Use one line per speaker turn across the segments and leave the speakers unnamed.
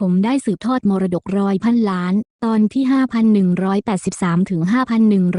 ผมได้สืบทอดมรดกร้อยพันล้าน ตอนที่ 5183 ถึง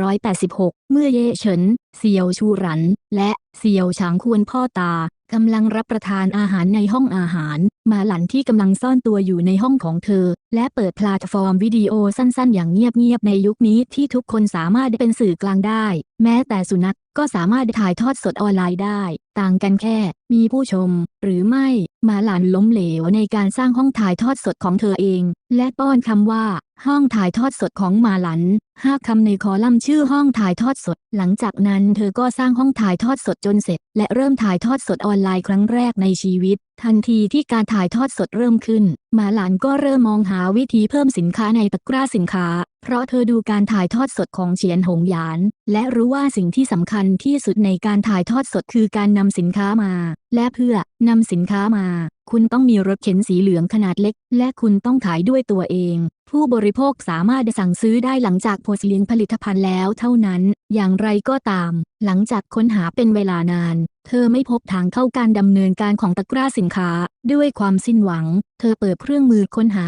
5186 เมื่อเย่เฉิน เซียวชูหรัน และเซียวฉางควรพ่อตากำลังรับประทานอาหารในห้องอาหาร มาหลันที่กำลังซ่อนตัวอยู่ในห้องของเธอ และเปิดแพลตฟอร์มวิดีโอสั้นๆ อย่างเงียบๆ ในยุคนี้ที่ทุกคนสามารถเป็นสื่อกลางได้ แม้แต่สุนัขก็สามารถถ่ายทอดสดออนไลน์ได้ ต่างกันแค่ มีผู้ชม หรือไม่ มาหลันล้มเหลวในการสร้างห้องถ่ายทอดสดของเธอเอง และป้อนคำว่า ห้องถ่ายทอดสดของมาหลันห้าคำในคอลัมน์ชื่อห้องถ่ายทอดสด หลังจากนั้นเธอก็สร้างห้องถ่ายทอดสดจนเสร็จ และเริ่มถ่ายทอดสดออนไลน์ครั้งแรกในชีวิต ทันทีที่การถ่ายทอดสดเริ่มขึ้น มาหลันก็เริ่มมองหาวิธีเพิ่มสินค้าในตะกร้าสินค้า เพราะเธอดูการถ่ายทอดสดของเฉียนหงหยาน และรู้ว่าสิ่งที่สำคัญที่สุดในการถ่ายทอดสดคือการนำสินค้ามาและเพื่อนำสินค้ามา คุณต้องมีรถเข็นสีเหลืองขนาดเล็ก และคุณต้องขายด้วยตัวเอง ผู้บริโภคสามารถสั่งซื้อได้หลังจากโพสเลียงผลิตภัณฑ์แล้วเท่านั้น อย่างไรก็ตาม หลังจากค้นหาเป็นเวลานาน เธอไม่พบทางเข้าการดำเนินการของตะกร้าสินค้า ด้วยความสิ้นหวัง เธอเปิดเครื่องมือค้นหา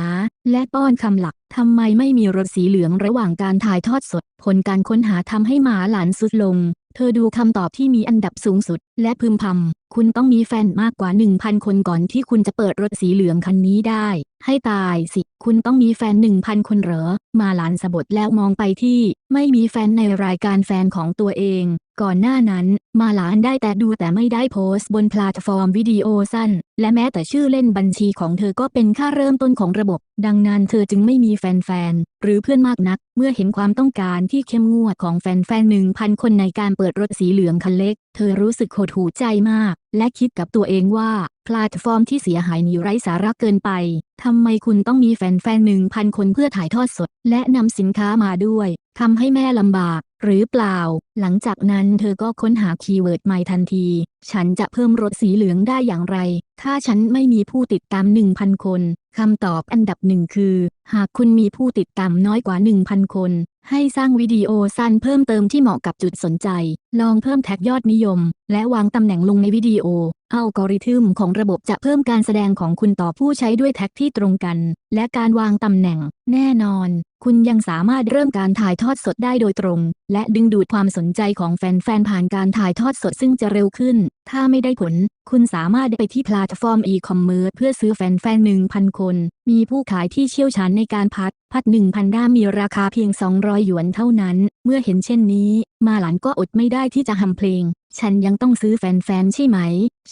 และป้อนคำหลักทำไมไม่มีรถสีเหลืองระหว่างการถ่ายทอดสด ผลการค้นหาทำให้หมาหลานสุดลง เธอดูคำตอบที่มีอันดับสูงสุด และพึมพำ คุณต้องมีแฟนมากกว่า 1,000 คนก่อนที่คุณจะเปิดรถสีเหลืองคันนี้ได้ ให้ตายสิ คุณต้องมีแฟน 1,000 คนเหรอ มาหลานสะบดแล้วมองไปที่ ไม่มีแฟนในรายการแฟนของตัวเอง ก่อนหน้านั้น มาหลานได้แต่ดูแต่ไม่ได้โพสต์บนแพลตฟอร์มวิดีโอสั้น และแม้แต่ชื่อเล่นบัญชีของเธอก็เป็นค่าเริ่มต้นของระบบ ดังนั้นเธอจึงไม่มีแฟนๆหรือเพื่อนมากนักเมื่อเห็นความต้องการที่เข้มงวดของแฟนๆ1,000คนในการเปิดรถสีเหลืองคันเล็ก เธอรู้สึกโหดหูใจมาก และคิดกับตัวเองว่าแพลตฟอร์มที่เสียหายนี้ไร้สาระเกินไป ทำไมคุณต้องมีแฟนๆหนึ่งพันคนเพื่อถ่ายทอดสด และนำสินค้ามาด้วย ทำให้แม่ลำบาก หรือเปล่า หลังจากนั้นเธอก็ค้นหาคีย์เวิร์ดใหม่ทันที ฉันจะเพิ่มรถสีเหลืองได้อย่างไร ถ้าฉันไม่มีผู้ติดตาม 1,000 คน คำตอบอันดับหนึ่งคือ หากคุณมีผู้ติดตามน้อยกว่า 1,000 คน ให้สร้างวิดีโอสั้นเพิ่มเติมที่เหมาะกับจุดสนใจ ลองเพิ่มแท็กยอดนิยม และวางตำแหน่งลงในวิดีโอ อัลกอริทึมของระบบจะเพิ่มการแสดงของคุณต่อผู้ใช้ด้วยแท็กที่ตรงกัน และการวางตำแหน่ง แน่นอน คุณยังสามารถเริ่มการถ่ายทอดสดได้โดยตรง และดึงดูดความสนใจของแฟนๆ ผ่านการถ่ายทอดสดซึ่งจะเร็วขึ้น ถ้าไม่ได้ผล คุณสามารถไปที่แพลตฟอร์มอีคอมเมิร์ซเพื่อซื้อแฟนๆ 1,000 คน มีผู้ขายที่เชี่ยวชาญในการพัด พัด1,000ด้ามมีราคาเพียง 200 หยวนเท่านั้น เมื่อเห็นเช่นนี้ มาหลานก็อดไม่ได้ที่จะทำเพลง ฉันยังต้องซื้อแฟนๆ ใช่ไหม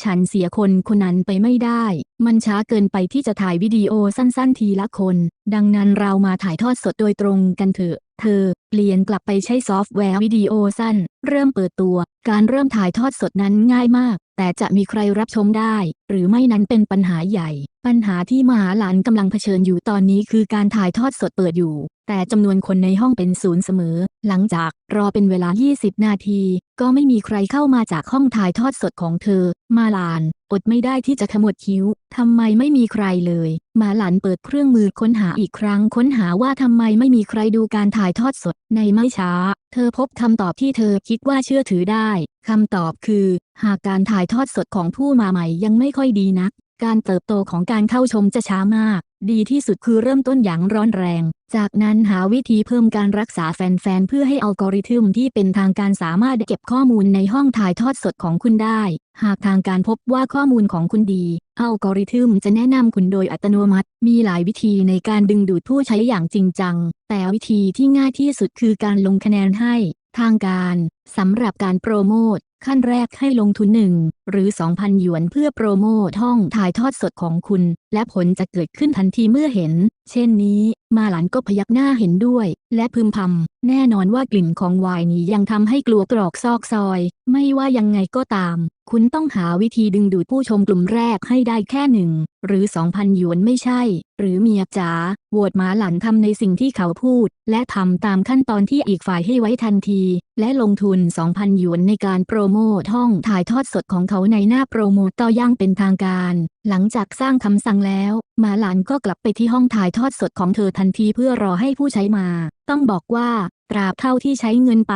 ฉันเสียคนคนนั้นไปไม่ได้ มันช้าเกินไปที่จะถ่ายวิดีโอสั้นๆ ทีละคน ดังนั้นเรามาถ่ายทอดสดโดยตรงกันเถอะ เธอ เปลี่ยนกลับไปใช้ซอฟต์แวร์วิดีโอสั้น เริ่มเปิดตัว การเริ่มถ่ายทอดสดนั้นง่ายมาก แต่จะมีใครรับชมได้ หรือไม่นั้นเป็นปัญหาใหญ่ ปัญหาที่มหาลานกำลังเผชิญอยู่ตอนนี้คือการถ่ายทอดสดเปิดอยู่ แต่จำนวนคนในห้องเป็นศูนย์เสมอ หลังจากรอเป็นเวลา 20 นาที ก็ไม่มีใครเข้ามาจากห้องถ่ายทอดสดของเธอ มาหลาน อดไม่ได้ที่จะขมวดคิ้ว ทำไมไม่มีใครเลย มาหลานเปิดเครื่องมือค้นหาอีกครั้งค้นหาว่าทำไมไม่มีใครดูการถ่ายทอดสด ในไม่ช้า เธอพบคำตอบที่เธอคิดว่าเชื่อถือได้ คำตอบคือ หากการถ่ายทอดสดของผู้มาใหม่ยังไม่ค่อยดีนัก การเติบโตของการเข้าชมจะช้ามาก ดีที่สุดคือเริ่มต้นอย่างร้อนแรง จากนั้นหาวิธีเพิ่มการรักษาแฟนๆ เพื่อให้อัลกอริทึมที่เป็นทางการสามารถเก็บข้อมูลในห้องถ่ายทอดสดของคุณได้ หากทางการพบว่าข้อมูลของคุณดี อัลกอริทึมจะแนะนำคุณโดยอัตโนมัติ มีหลายวิธีในการดึงดูดผู้ใช้อย่างจริงจัง แต่วิธีที่ง่ายที่สุดคือการลงคะแนนให้ ทางการสำหรับการโปรโมทขั้นแรกให้ลงทุน 1 หรือ 2,000 หยวนเพื่อโปรโมทห้องถ่ายทอดสดของคุณ และผลจะเกิดขึ้นทันทีเมื่อเห็น เช่นนี้ มาหลันก็พยักหน้าเห็นด้วย และพึมพำ แน่นอนว่ากลิ่นของไวน์นี้ยังทำให้กลัวกรอกซอกซอย ไม่ว่ายังไงก็ตาม คุณต้องหาวิธีดึงดูดผู้ชมกลุ่มแรกให้ได้แค่หนึ่งหรือ2,000หยวนไม่ใช่ หรือเมียจ๋าโหวตมาหลันทำในสิ่งที่เขาพูด และทำตามขั้นตอนที่อีกฝ่ายให้ไว้ทันที และลงทุน 2,000 หยวนในการโปรโมทห้องถ่ายทอดสดของเขาในหน้าโปรโมตต่อย่างเป็นทางการ หลังจากสร้างคำสั่งแล้วมาหลันก็กลับไปที่ห้องถ่ายทอดสดของเธอทันทีเพื่อรอให้ผู้ใช้มา ต้องบอกว่าตราบเท่าที่ใช้เงินไป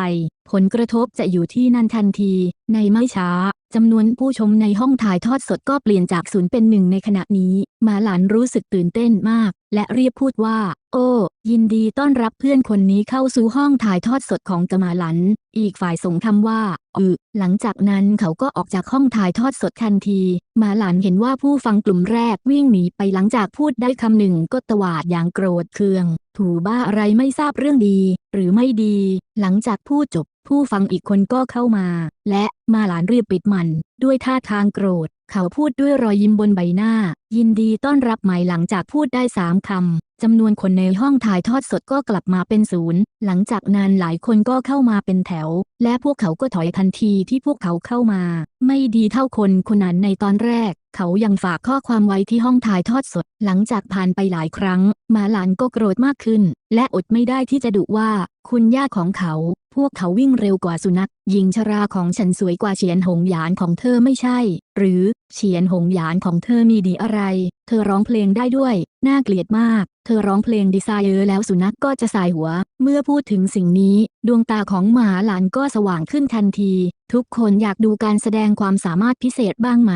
ผลกระทบจะอยู่ที่นั่นทันที ในไม่ช้า จำนวนผู้ชมในห้องถ่ายทอดสดก็เปลี่ยนจากศูนย์เป็นหนึ่งในขณะนี้ มาหลานรู้สึกตื่นเต้นมาก และเรียบพูดว่า โอ้ ยินดีต้อนรับเพื่อนคนนี้เข้าสู่ห้องถ่ายทอดสดของกมาหลัน อีกฝ่ายส่งคำว่า อือหลังจากนั้นเขาก็ออกจากห้องถ่ายทอดสดทันที มาหลานเห็นว่าผู้ฟังกลุ่มแรกวิ่งหนีไปหลังจากพูดได้คำหนึ่งก็ตวาดอย่างโกรธเคือง ถูบ้าอะไรไม่ทราบเรื่องดี หรือไม่ดี หลังจากพูดจบ ผู้ฟังอีกคนก็เข้ามา และมาหลานรีบปิดมัน ด้วยท่าทางโกรธ เขาพูดด้วยรอยยิ้มบนใบหน้า ยินดีต้อนรับใหม่หลังจากพูดได้สามคำจำนวนคนในห้องถ่ายทอดสดก็กลับมาเป็นศูนย์ หลังจากนั้นหลายคนก็เข้ามาเป็นแถว และพวกเขาก็ถอยทันทีที่พวกเขาเข้ามา ไม่ดีเท่าคนคนนั้นในตอนแรก เขายังฝากข้อความไว้ที่ห้องถ่ายทอดสด หลังจากผ่านไปหลายครั้ง มาหลานก็โกรธมากขึ้น และอดไม่ได้ที่จะดุว่า คุณย่าของเขา พวกเขาวิ่งเร็วกว่าสุนัขหญิงชราของฉันสวยกว่าเฉียนหงหยานของเธอไม่ใช่ หรือเฉียนหงหยานของเธอมีดีอะไร เธอร้องเพลงได้ด้วย น่าเกลียดมาก เธอร้องเพลงดีไซเออร์แล้วสุนัขกก็จะสายหัว เมื่อพูดถึงสิ่งนี้ ดวงตาของหมาหลานก็สว่างขึ้นทันที ทุกคนอยากดูการแสดงความสามารถพิเศษบ้างไหม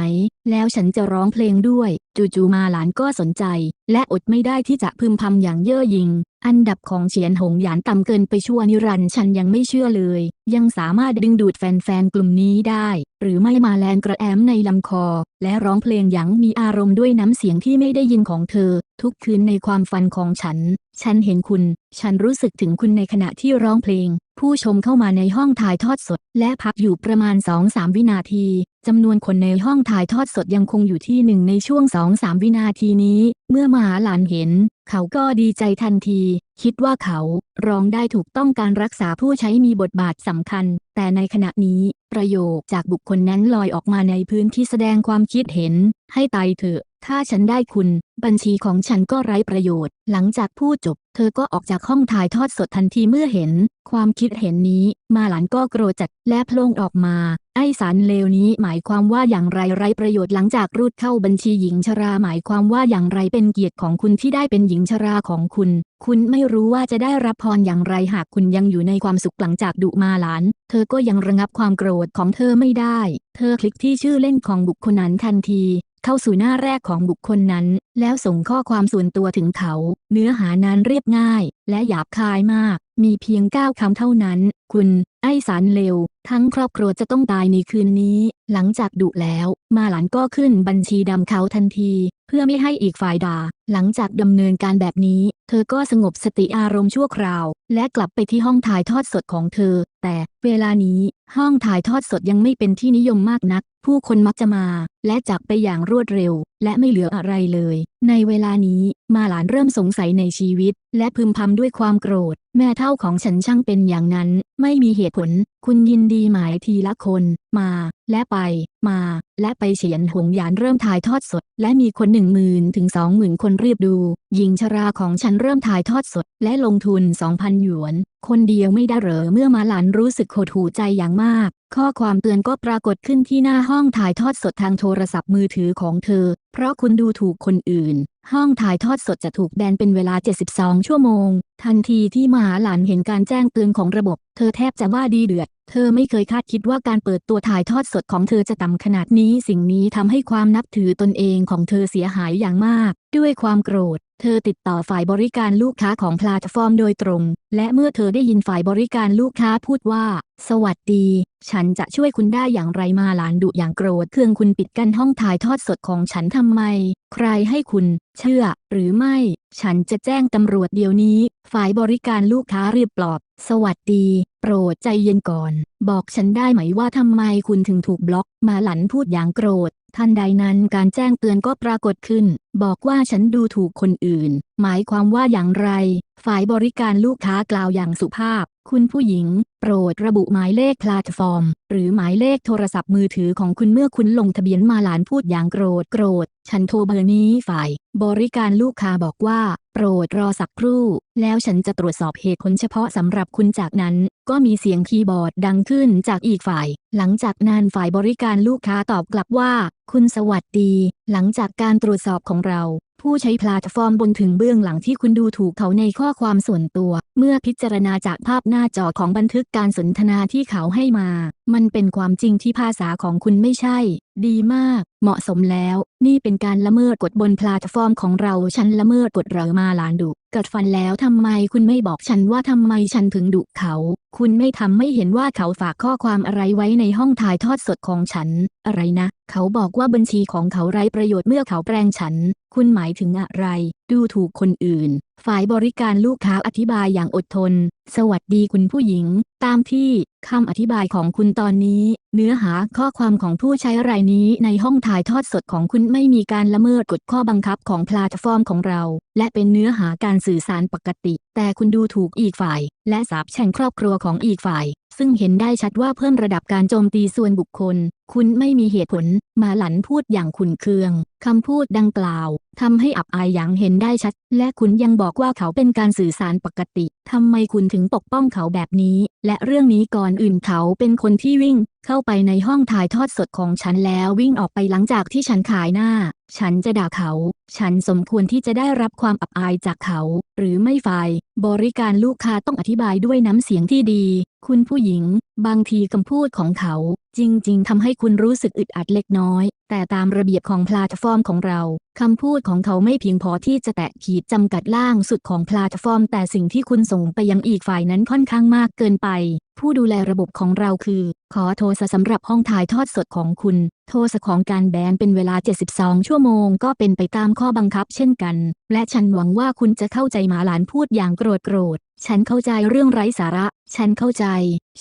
แล้วฉันจะร้องเพลงด้วย จู่ๆมาหลานก็สนใจ และอดไม่ได้ที่จะพึมพำอย่างเย่อหยิ่งอันดับของเฉียนหงหยานต่ำเกินไปชั่วนิรันด์ฉันยังไม่เชื่อเลย ยังสามารถดึงดูดแฟนๆ กลุ่มนี้ได้ หรือไม่มาแลนกระแอมในลำคอ และร้องเพลงอย่างมีอารมณ์ด้วยน้ำเสียงที่ไม่ได้ยินของเธอ ทุกคืนในความฝันของฉัน ฉันเห็นคุณ ฉันรู้สึกถึงคุณในขณะที่ร้องเพลง ผู้ชมเข้ามาในห้องถ่ายทอดสด และพักอยู่ประมาณ 2-3 วินาที จำนวนคนในห้องถ่ายทอดสดยังคงอยู่ที่หนึ่งในช่วงสองสามวินาทีนี้ เมื่อมหาหลานเห็น เขาก็ดีใจทันที คิดว่าเขาร้องได้ถูกต้องการรักษาผู้ใช้มีบทบาทสำคัญ แต่ในขณะนี้ ประโยคจากบุคคลนั้นลอยออกมาในพื้นที่แสดงความคิดเห็น ให้ตายเถอะ ถ้าฉันได้คุณ บัญชีของฉันก็ไร้ประโยชน์ หลังจากพูดจบ เธอก็ออกจากห้องถ่ายทอดสดทันทีเมื่อเห็น ความคิดเห็นนี้ มาหลานก็โกรธจัดและโพลงออกมา ไอสารเลวนี้หมายความว่าอย่างไรไร้ประโยชน์หลังจากรูดเข้าบัญชีหญิงชราหมายความว่าอย่างไรเป็นเกียรติของคุณที่ได้เป็นหญิงชราของคุณ คุณไม่รู้ว่าจะได้รับพรอย่างไรหากคุณยังอยู่ในความสุขหลังจากดุมาหลาน เธอก็ยังระงับความโกรธของเธอไม่ได้ เธอคลิกที่ชื่อเล่นของบุคคลนั้นทันที เข้าสู่หน้าแรกของบุคคลนั้น แล้วส่งข้อความส่วนตัวถึงเขา เนื้อหานั้นเรียบง่าย และหยาบคายมาก มีเพียงก้าคำเท่านั้น คุณ ไอ้สารเลว ทั้งครอบครัวจะต้องตายในคืนนี้ หลังจากดุแล้ว มาหลานก็ขึ้นบัญชีดำเขาทันที เพื่อไม่ให้อีกฝ่ายด่า หลังจากดำเนินการแบบนี้ เธอก็สงบสติอารมณ์ชั่วคราว และกลับไปที่ห้องถ่ายทอดสดของเธอ แต่เวลานี้ห้องถ่ายทอดสดยังไม่เป็นที่นิยมมากนัก ผู้คนมักจะมา และจากไปอย่างรวดเร็ว และไม่เหลืออะไรเลย ในเวลานี้มาหลานเริ่มสงสัยในชีวิต และพึมพำด้วยความโกรธ แม่เท่าของฉันช่างเป็นอย่างนั้น ไม่มีเหตุผล คุณยินดีหมายทีละคน มา และไป มา และไปเฉียนหงหยานเริ่มถ่ายทอดสด และมีคนหนึ่งหมื่นถึงสองหมื่นคนเรียบดูหญิงชราของฉันเริ่มถ่ายทอดสด และลงทุน2,000หยวนคนเดียวไม่ได้เหรอเมื่อมาหลานรู้สึกโหดหูใจอย่างมาก ข้อความเตือนก็ปรากฏขึ้นที่หน้าห้องถ่ายทอดสดทางโทรศัพท์มือถือของเธอ เพราะคุณดูถูกคนอื่น ห้องถ่ายทอดสดจะถูกแบนเป็นเวลา 72 ชั่วโมง ทันทีที่มหาหลานเห็นการแจ้งเตือนของระบบ เธอแทบจะว่าดีเดือด เธอไม่เคยคาดคิดว่าการเปิดตัวถ่ายทอดสดของเธอจะต่ำขนาดนี้ สิ่งนี้ทำให้ความนับถือตนเองของเธอเสียหายอย่างมาก ด้วยความโกรธ เธอติดต่อฝ่ายบริการลูกค้าของแพลตฟอร์มโดยตรง และเมื่อเธอได้ยินฝ่ายบริการลูกค้าพูดว่า สวัสดี ฉันจะช่วยคุณได้อย่างไรมาหลานดุอย่างโกรธเครื่องคุณปิดกั้นห้องถ่ายทอดสดของฉันทำไม ใครให้คุณ เชื่อ หรือไม่ ฉันจะแจ้งตำรวจเดี๋ยวนี้ ฝ่ายบริการลูกค้ารีบปลอบ สวัสดี โปรดใจเย็นก่อน บอกฉันได้ไหมว่าทำไมคุณถึงถูกบล็อก มาหลันพูดอย่างโกรธ ทันใดนั้นการแจ้งเตือนก็ปรากฏขึ้น บอกว่าฉันดูถูกคนอื่น หมายความว่าอย่างไร ฝ่ายบริการลูกค้ากล่าวอย่างสุภาพ คุณผู้หญิง โปรดระบุหมายเลขแพลตฟอร์ม หรือหมายเลขโทรศัพท์มือถือของคุณเมื่อคุณลงทะเบียนมาหลานพูดอย่างโกรธโกรธ ฉันโทรเบอร์นี้ฝ่าย บริการลูกค้าบอกว่า รดรอสักครู่ แล้วฉันจะตรวจสอบเหตุผลเฉพาะสำหรับคุณจากนั้น ก็มีเสียงคีย์บอร์ดดังขึ้นจากอีกฝ่าย หลังจากนั้นฝ่ายบริการลูกค้าตอบกลับว่า คุณสวัสดี หลังจากการตรวจสอบของเรา ผู้ใช้แพลตฟอร์มบนถึงเบื้องหลังที่คุณดูถูกเขาในข้อความส่วนตัว เมื่อพิจารณาจากภาพหน้าจอของบันทึกการสนทนาที่เขาให้มา มันเป็นความจริงที่ภาษาของคุณไม่ใช่ ดีมาก เหมาะสมแล้ว นี่เป็นการละเมิดกฎบนแพลตฟอร์มของเรา ฉันละเมิดกฎเรามาหลานดุกัดฟันแล้วทำไมคุณไม่บอกฉันว่าทำไมฉันถึงดุเขา คุณไม่ทำไม่เห็นว่าเขาฝากข้อความอะไรไว้ในห้องถ่ายทอดสดของฉัน อะไรนะ เขาบอกว่าบัญชีของเขาไร้ประโยชน์เมื่อเขาแปลงฉัน คุณหมายถึงอะไร ดูถูกคนอื่น ฝ่ายบริการลูกค้าอธิบายอย่างอดทน สวัสดีคุณผู้หญิง ตามที่คำอธิบายของคุณตอนนี้ เนื้อหาข้อความของผู้ใช้รายนี้ในห้องถ่ายทอดสดของคุณไม่มีการละเมิดกฎข้อบังคับของแพลตฟอร์มของเรา และเป็นเนื้อหาการสื่อสารปกติ แต่คุณดูถูกอีกฝ่าย และสาบแช่งครอบครัวของอีกฝ่าย ซึ่งเห็นได้ชัดว่าเพิ่มระดับการโจมตีส่วนบุคคล คุณไม่มีเหตุผล มาหลันพูดอย่างขุนเคือง คำพูดดังกล่าวทำให้อับอายอย่างเห็นได้ชัด และคุณยังบอกว่าเขาเป็นการสื่อสารปกติทำไมคุณถึงปกป้องเขาแบบนี้ และเรื่องนี้ก่อนอื่นเขาเป็นคนที่วิ่งเข้าไปในห้องถ่ายทอดสดของฉันแล้ววิ่งออกไปหลังจากที่ฉันขายหน้า ฉันจะด่าเขา ฉันสมควรที่จะได้รับความอับอายจากเขา หรือไม่ฝ่าย บริการลูกค้าต้องอธิบายด้วยน้ำเสียงที่ดี คุณผู้หญิง บางทีคำพูดของเขา จริง ๆทำให้คุณรู้สึกอึดอัดเล็กน้อย แต่ตามระเบียบของแพลตฟอร์มของเราคำพูดของเขาไม่เพียงพอที่จะแตะขีดจำกัดล่างสุดของแพลตฟอร์ม แต่สิ่งที่คุณส่งไปยังอีกฝ่ายนั้นค่อนข้างมากเกินไป ผู้ดูแลระบบของเราคือ ขอโทรสำหรับห้องถ่ายทอดสดของคุณ โทรสของการแบนเป็นเวลา 72 ชั่วโมง ก็เป็นไปตามข้อบังคับเช่นกัน และฉันหวังว่าคุณจะเข้าใจหมาหลานพูดอย่างโกรธโกรธ ฉันเข้าใจเรื่องไร้สาระ ฉันเข้าใจ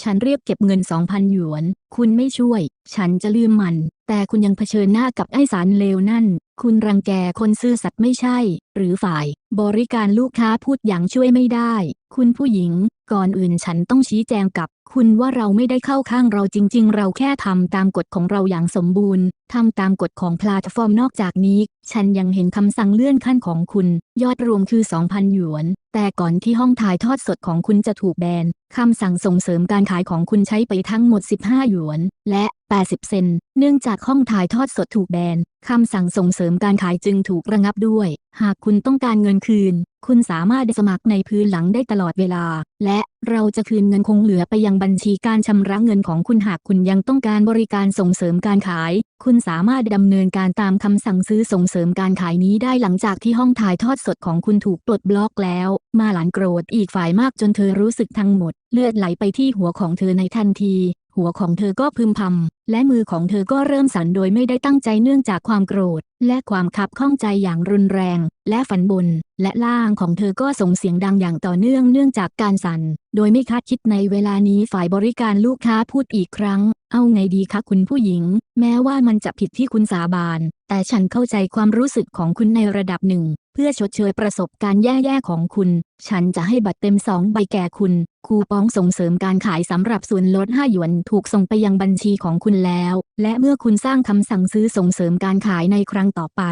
ฉันเรียกเก็บเงินสองพันหยวน คุณไม่ช่วย ฉันจะลืมมัน แต่คุณยังเผชิญหน้ากับไอ้สารเลวนั่น คุณรังแกคนซื่อสัตย์ไม่ใช่ หรือฝ่าย บริการลูกค้าพูดอย่างช่วยไม่ได้ คุณผู้หญิง ก่อนอื่นฉันต้องชี้แจงกับ คุณว่าเราไม่ได้เข้าข้างเราจริง ๆ เราแค่ทำตามกฎของเราอย่างสมบูรณ์ทำตามกฎของแพลตฟอร์มนอกจากนี้ ฉันยังเห็นคำสั่งเลื่อนขั้นของคุณ ยอดรวมคือ 2,000 หยวน แต่ก่อนที่ห้องถ่ายทอดสดของคุณจะถูกแบนคำสั่งส่งเสริมการขายของคุณใช้ไปทั้งหมด 15 หยวน และ 80 เซน เนื่องจากห้องถ่ายทอดสดถูกแบนคำสั่งส่งเสริมการขายจึงถูกระงับด้วย หากคุณต้องการเงินคืน คุณสามารถสมัครในพื้นหลังได้ตลอดเวลา และเราจะคืนเงินคงเหลือไปยังบัญชีการชำระเงินของคุณหากคุณยังต้องการบริการส่งเสริมการขาย คุณสามารถดำเนินการตามคำสั่งซื้อส่งเสริมการขายนี้ได้หลังจากที่ห้องถ่ายทอดสดของคุณถูกปลดบล็อกแล้ว มาหลานโกรธอีกฝ่ายมากจนเธอรู้สึกทั้งหมด เลือดไหลไปที่หัวของเธอในทันที หัวของเธอก็พึมพำและมือของเธอก็เริ่มสั่นโดยไม่ได้ตั้งใจเนื่องจากความโกรธ และความขับข้องใจอย่างรุนแรง และฝันบน และล่างของเธอก็ส่งเสียงดังอย่างต่อเนื่องเนื่องจากการสั่น โดยไม่คาดคิดในเวลานี้ฝ่ายบริการลูกค้าพูดอีกครั้ง เอาไงดีคะคุณผู้หญิง แม้ว่ามันจะผิดที่คุณสาบาน แต่ฉันเข้าใจความรู้สึกของคุณในระดับหนึ่ง พื่อชดเชยประสบการณ์แย่ๆของคุณ ฉันจะให้บัตรเต็มสองใบแก่คุณ คูปองส่งเสริมการขายสำหรับส่วนลด5หยวนถูกส่งไปยังบัญชีของคุณแล้ว และเมื่อคุณสร้างคำสั่งซื้อส่งเสริมการขายในครั้งต่อไป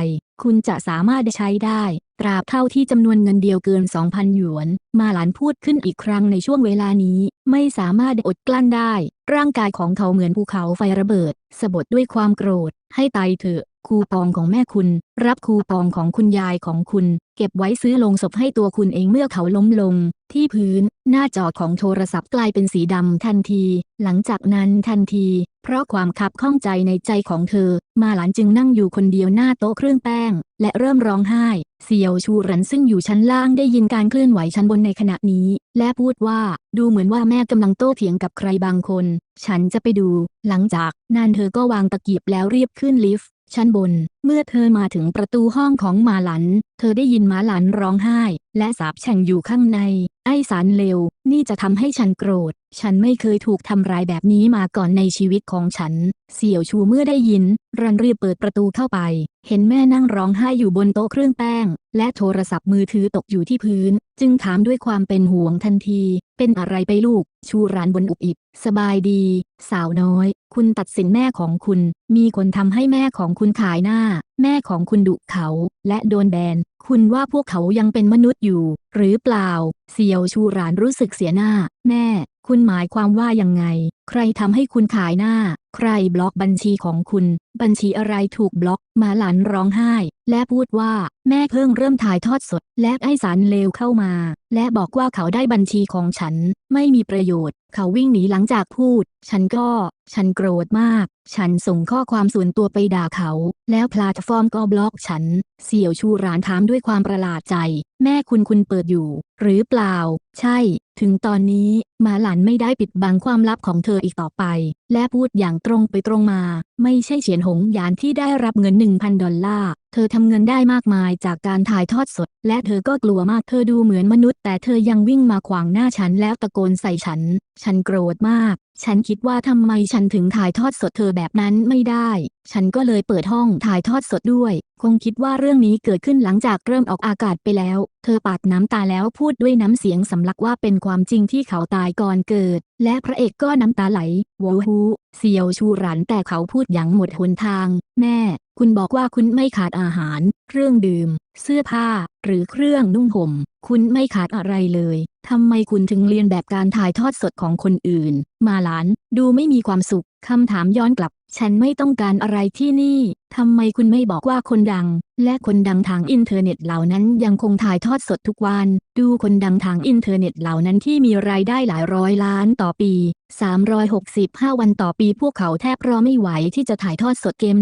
คุณจะสามารถใช้ได้ ตราบเท่าที่จำนวนเงินเดียวเกิน 2,000 หยวน มาหลานพูดขึ้นอีกครั้งในช่วงเวลานี้ ไม่สามารถอดกลั้นได้ ร่างกายของเขาเหมือนภูเขาไฟระเบิดสะบดด้วยความโกรธ ให้ตายเถอะ คูปองของแม่คุณ รับคูปองของคุณยายของคุณ เก็บไว้ซื้อลงศพให้ตัวคุณเองเมื่อเขาล้มลง ที่พื้น หน้าจอของโทรศัพท์กลายเป็นสีดำทันที หลังจากนั้นทันที เพราะความขับข้องใจในใจของเธอ มาหลานจึงนั่งอยู่คนเดียวหน้าโต๊ะเครื่องแป้ง และเริ่มร้องไห้เสี่ยวชูหรันซึ่งอยู่ชั้นล่างได้ยินการเคลื่อนไหวชั้นบนในขณะนี้ และพูดว่าดูเหมือนว่าแม่กำลังโต้เถียงกับใครบางคน ฉันจะไปดู หลังจากนั้นเธอก็วางตะเกียบแล้วรีบขึ้นลิฟต์ ชั้นบน เมื่อเธอมาถึงประตูห้องของมาหลัน เธอได้ยินหมาหลันร้องไห้ และสาบแช่งอยู่ข้างใน ไอ้สารเลว นี่จะทำให้ฉันโกรธ ฉันไม่เคยถูกทำร้ายแบบนี้มาก่อนในชีวิตของฉัน เสี่ยวชูเมื่อได้ยิน รันรีบเปิดประตูเข้าไป เห็นแม่นั่งร้องไห้อยู่บนโต๊ะเครื่องแป้ง และโทรศัพท์มือถือตกอยู่ที่พื้น จึงถามด้วยความเป็นห่วงทันที เป็นอะไรไปลูก ชูรานบนอุบอิบ สบายดี สาวน้อย คุณตัดสินแม่ของคุณ มีคนทำให้แม่ของคุณขายหน้า แม่ของคุณดุเขา และโดนแบน คุณว่าพวกเขายังเป็นมนุษย์อยู่ หรือเปล่า เซียวชูรานรู้สึกเสียหน้า แม่ คุณหมายความว่ายังไง ใครทำให้คุณขายหน้า ใครบล็อกบัญชีของคุณ บัญชีอะไรถูกบล็อก มาหลานร้องไห้ และพูดว่า แม่เพิ่งเริ่มถ่ายทอดสด และไอ้สารเลวเข้ามา และบอกว่าเขาได้บัญชีของฉัน ไม่มีประโยชน์ เขาวิ่งหนีหลังจากพูด ฉันก็ ฉันโกรธมาก ฉันส่งข้อความส่วนตัวไปด่าเขา แล้วแพลตฟอร์มก็บล็อกฉัน เสี่ยวชูรานถามด้วยความประหลาดใจ แม่คุณคุณเปิดอยู่ หรือเปล่า ใช่ ถึงตอนนี้มาหลานไม่ได้ปิดบังความลับของเธออีกต่อไป และพูดอย่างตรงไปตรงมา ไม่ใช่เฉียนหงหยานที่ได้รับเงิน 1,000 ดอลลาร์เธอทำเงินได้มากมายจากการถ่ายทอดสด และเธอก็กลัวมากเธอดูเหมือนมนุษย์ แต่เธอยังวิ่งมาขวางหน้าฉันแล้วตะโกนใส่ฉัน ฉันโกรธมาก ฉันคิดว่าทำไมฉันถึงถ่ายทอดสดเธอแบบนั้นไม่ได้ ฉันก็เลยเปิดห้องถ่ายทอดสดด้วย คงคิดว่าเรื่องนี้เกิดขึ้นหลังจากเริ่มออกอากาศไปแล้ว เธอปาดน้ำตาแล้วพูดด้วยน้ำเสียงสำลักว่าเป็นความจริงที่เขาตายก่อนเกิด และพระเอกก็น้ำตาไหลโวฮูเซียวชูรันแต่เขาพูดอย่างหมดหนทาง แม่ คุณบอกว่าคุณไม่ขาดอาหาร เครื่องดื่ม เสื้อผ้า หรือเครื่องนุ่งห่ม คุณไม่ขาดอะไรเลย ทำไมคุณถึงเรียนแบบการถ่ายทอดสดของคนอื่น มาหลาน ดูไม่มีความสุข คำถามย้อนกลับ ฉันไม่ต้องการอะไรที่นี่ทำไมคุณไม่บอกว่าคนดัง และคนดังทางอินเทอร์เน็ตเหล่านั้นยังคงถ่ายทอดสดทุกวัน ดูคนดังทางอินเทอร์เน็ตเหล่านั้นที่มีรายได้หลายร้อยล้านต่อปี 365 วันต่อปีพวกเขาแทบรอไม่ไหวที่จะถ่ายทอดสดเกม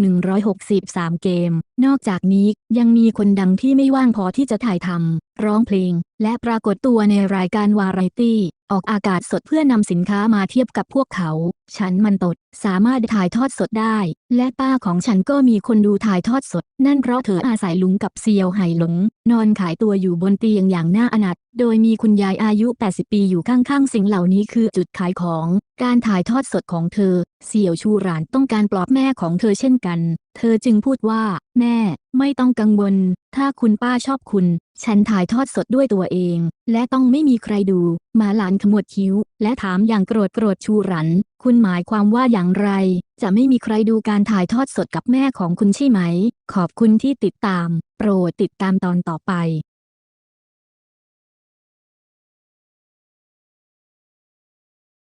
163 เกม นอกจากนี้ยังมีคนดังที่ไม่ว่างพอที่จะถ่ายทำร้องเพลง และปรากฏตัวในรายการวาไรตี้ ออกอากาศสดเพื่อนำสินค้ามาเทียบกับพวกเขา ฉันมันตด สามารถถ่ายทอดสดได้ และป้าของฉันก็มีคนดูถ่ายทอดสด นั่นเพราะเธออาศัยลุงกับเซียวไห่หลง นอนขายตัวอยู่บนเตียงอย่างน่าอนาถโดยมีคุณยายอายุ 80 ปีอยู่ข้างๆ สิ่งเหล่านี้คือจุดขายของ การถ่ายทอดสดของเธอ เสี่ยวชูหรานต้องการปลอบแม่ของเธอเช่นกัน เธอจึงพูดว่า แม่ ไม่ต้องกังวล ถ้าคุณป้าชอบคุณ ฉันถ่ายทอดสดด้วยตัวเอง และต้องไม่มีใครดู มาหลานขมวดคิ้ว และถามอย่างโกรธโกรธชูรัน คุณหมายความว่าอย่างไร จะไม่มีใครดูการถ่ายทอดสดกับแม่ของคุณใช่ไหม ขอบคุณที่ติดตาม โปรดติดตามตอนต่อไป